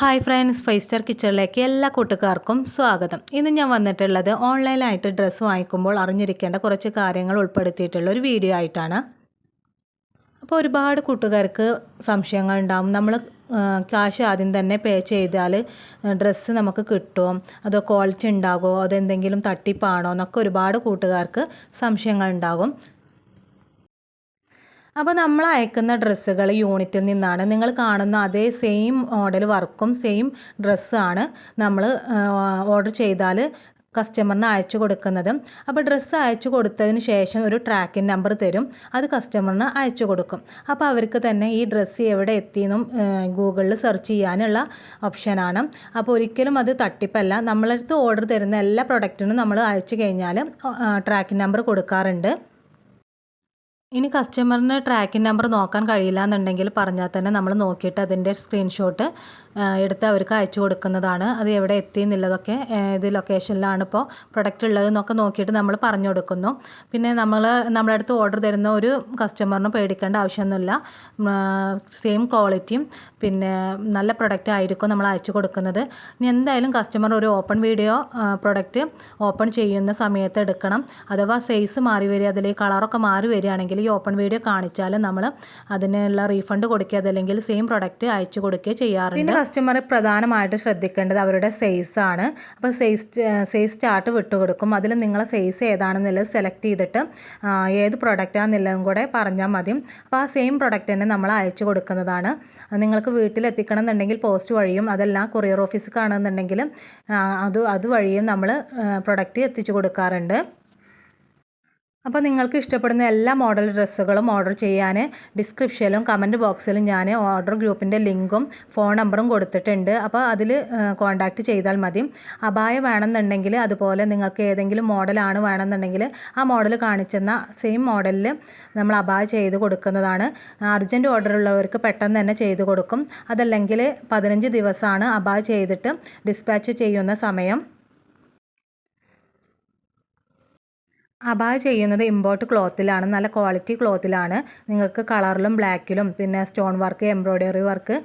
Hi friends five star കിച്ചണിലേക്ക് എല്ലാ കൂട്ടുകാർക്കും സ്വാഗതം. ഇന്ന് ഞാൻ വന്നിട്ടുള്ളത് ഓൺലൈനായിട്ട് ഡ്രസ്സ് വാങ്ങിക്കുമ്പോൾ അറിഞ്ഞിരിക്കേണ്ട കുറച്ച് കാര്യങ്ങൾ ഉൾപ്പെടുത്തിയിട്ടുള്ള ഒരു വീഡിയോ ആയിട്ടാണ്. അപ്പോൾ ഒരുപാട് കൂട്ടുകാർക്ക് സംശയങ്ങൾ ഉണ്ടാവും. നമ്മൾ കാശ് ആദ്യം തന്നെ പേ ചെയ്താൽ ഡ്രസ്സ് നമുക്ക് കിട്ടുമോ അതോ ക്വാളിറ്റി ഉണ്ടാകുമോ? അതെന്തെങ്കിലും തട്ടിപ്പാണോ? എന്നൊക്കെ ഒരുപാട് കൂട്ടുകാർക്ക് സംശയങ്ങൾ ഉണ്ടാകും. അപ്പോൾ നമ്മൾ അയക്കുന്ന ഡ്രസ്സുകൾ യൂണിറ്റിൽ നിന്നാണ്. നിങ്ങൾ കാണുന്ന അതേ സെയിം മോഡൽ വർക്കും സെയിം ഡ്രസ്സാണ് നമ്മൾ ഓർഡർ ചെയ്താൽ കസ്റ്റമറിന് അയച്ചു കൊടുക്കുന്നത്. അപ്പോൾ ഡ്രസ്സ് അയച്ചു കൊടുത്തതിന് ശേഷം ഒരു ട്രാക്കിംഗ് നമ്പർ തരും. അത് കസ്റ്റമറിന് അയച്ചു കൊടുക്കും. അപ്പോൾ അവർക്ക് തന്നെ ഈ ഡ്രസ്സ് എവിടെ എത്തിയെന്നും ഗൂഗിളിൽ സെർച്ച് ചെയ്യാനുള്ള ഓപ്ഷനാണ് അപ്പോൾ ഒരിക്കലും അത് തട്ടിപ്പല്ല. നമ്മളടുത്ത് ഓർഡർ തരുന്ന എല്ലാ പ്രൊഡക്റ്റിനും നമ്മൾ അയച്ചു കഴിഞ്ഞാൽ ട്രാക്കിംഗ് നമ്പർ കൊടുക്കാറുണ്ട്. ഇനി കസ്റ്റമറിന് ട്രാക്കിംഗ് നമ്പർ നോക്കാൻ കഴിയില്ല എന്നുണ്ടെങ്കിൽ പറഞ്ഞാൽ തന്നെ നമ്മൾ നോക്കിയിട്ട് അതിന്റെ സ്ക്രീൻഷോട്ട് എടുത്ത് അവർക്ക് അയച്ചു കൊടുക്കുന്നതാണ്. അത് എവിടെ എത്തി എന്നുള്ളതൊക്കെ ഇത് ലൊക്കേഷനിലാണ് ഇപ്പോൾ പ്രൊഡക്റ്റ് ഉള്ളതെന്നൊക്കെ നോക്കിയിട്ട് നമ്മൾ പറഞ്ഞു കൊടുക്കുന്നു. പിന്നെ നമ്മൾ നമ്മുടെ അടുത്ത് ഓർഡർ തരുന്ന ഒരു കസ്റ്റമറിന് പേടിക്കേണ്ട ആവശ്യമൊന്നുമില്ല. സെയിം ക്വാളിറ്റിയും പിന്നെ നല്ല പ്രൊഡക്റ്റ് ആയിരിക്കും നമ്മൾ അയച്ചു കൊടുക്കുന്നത്. ഇനി എന്തായാലും കസ്റ്റമർ ഒരു ഓപ്പൺ വീഡിയോ പ്രൊഡക്റ്റ് ഓപ്പൺ ചെയ്യുന്ന സമയത്ത് എടുക്കണം. അഥവാ സൈസ് മാറി വരിക അതിൽ കളറൊക്കെ മാറി വരികയാണെങ്കിൽ ഈ ഓപ്പൺ വീഡിയോ കാണിച്ചാൽ നമ്മൾ അതിനുള്ള റീഫണ്ട് കൊടുക്കുക അതല്ലെങ്കിൽ സെയിം പ്രൊഡക്റ്റ് അയച്ചു കൊടുക്കുക ചെയ്യാറുണ്ട്. പിന്നെ കസ്റ്റമർ പ്രധാനമായിട്ട് ശ്രദ്ധിക്കേണ്ടത് അവരുടെ സൈസ് ആണ്. അപ്പോൾ സൈസ് സൈസ് ചാർട്ട് വിട്ടുകൊടുക്കും അതിൽ നിങ്ങളെ സൈസ് ഏതാണെന്നുള്ളത് സെലക്ട് ചെയ്തിട്ട് ഏത് പ്രൊഡക്റ്റാണെന്നുള്ളതും കൂടെ പറഞ്ഞാൽ മതി. അപ്പോൾ ആ സെയിം പ്രൊഡക്റ്റ് തന്നെ നമ്മൾ അയച്ചു കൊടുക്കുന്നതാണ്. നിങ്ങൾക്ക് വീട്ടിലെത്തിക്കണം എന്നുണ്ടെങ്കിൽ പോസ്റ്റ് വഴിയും അതെല്ലാം കൊറിയർ ഓഫീസ് കാണുന്നുണ്ടെങ്കിൽ അത് അതുവഴിയും നമ്മൾ പ്രൊഡക്റ്റ് എത്തിച്ചു കൊടുക്കാറുണ്ട്. അപ്പോൾ നിങ്ങൾക്ക് ഇഷ്ടപ്പെടുന്ന എല്ലാ മോഡൽ ഡ്രസ്സുകളും ഓർഡർ ചെയ്യാൻ ഡിസ്ക്രിപ്ഷനിലും കമന്റ് ബോക്സിലും ഞാൻ ഓർഡർ ഗ്രൂപ്പിന്റെ ലിങ്കും ഫോൺ നമ്പറും കൊടുത്തിട്ടുണ്ട്. അപ്പോൾ അതിൽ കോൺടാക്റ്റ് ചെയ്താൽ മതി. അബായ വേണമെന്നുണ്ടെങ്കിൽ അതുപോലെ നിങ്ങൾക്ക് ഏതെങ്കിലും മോഡലാണ് വേണമെന്നുണ്ടെങ്കിൽ ആ മോഡൽ കാണിച്ചെന്ന സെയിം മോഡലിൽ നമ്മൾ അപായ ചെയ്ത് കൊടുക്കുന്നതാണ്. അർജന്റ് ഓർഡർ ഉള്ളവർക്ക് പെട്ടെന്ന് തന്നെ ചെയ്ത് കൊടുക്കും. അതല്ലെങ്കിൽ പതിനഞ്ച് ദിവസമാണ് അപായ ചെയ്തിട്ട് ഡിസ്പാച്ച് ചെയ്യുന്ന സമയം. അബായ ചെയ്യുന്നത് ഇമ്പോർട്ട് ക്ലോത്തിലാണ് നല്ല ക്വാളിറ്റി ക്ലോത്തിലാണ് നിങ്ങൾക്ക് കളറിലും ബ്ലാക്കിലും പിന്നെ stone work embroidery work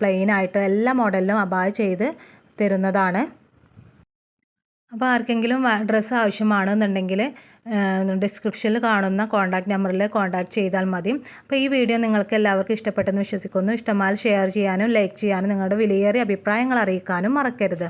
plain ആയിട്ട് എല്ലാ മോഡലിലും അബായ ചെയ്ത് തരുന്നതാണ്. അപ്പോൾ ആർക്കെങ്കിലും ഡ്രസ്സ് ആവശ്യമാണെന്നുണ്ടെങ്കിൽ ഡിസ്ക്രിപ്ഷനിൽ കാണുന്ന കോൺടാക്റ്റ് നമ്പറിൽ കോൺടാക്ട് ചെയ്താൽ മതി. അപ്പോൾ ഈ വീഡിയോ നിങ്ങൾക്ക് എല്ലാവർക്കും ഇഷ്ടപ്പെട്ടെന്ന് വിശ്വസിക്കുന്നു. ഇഷ്ടമായാൽ ഷെയർ ചെയ്യാനും ലൈക്ക് ചെയ്യാനും നിങ്ങളുടെ വിലയേറിയ അഭിപ്രായങ്ങൾ അറിയിക്കാനും മറക്കരുത്.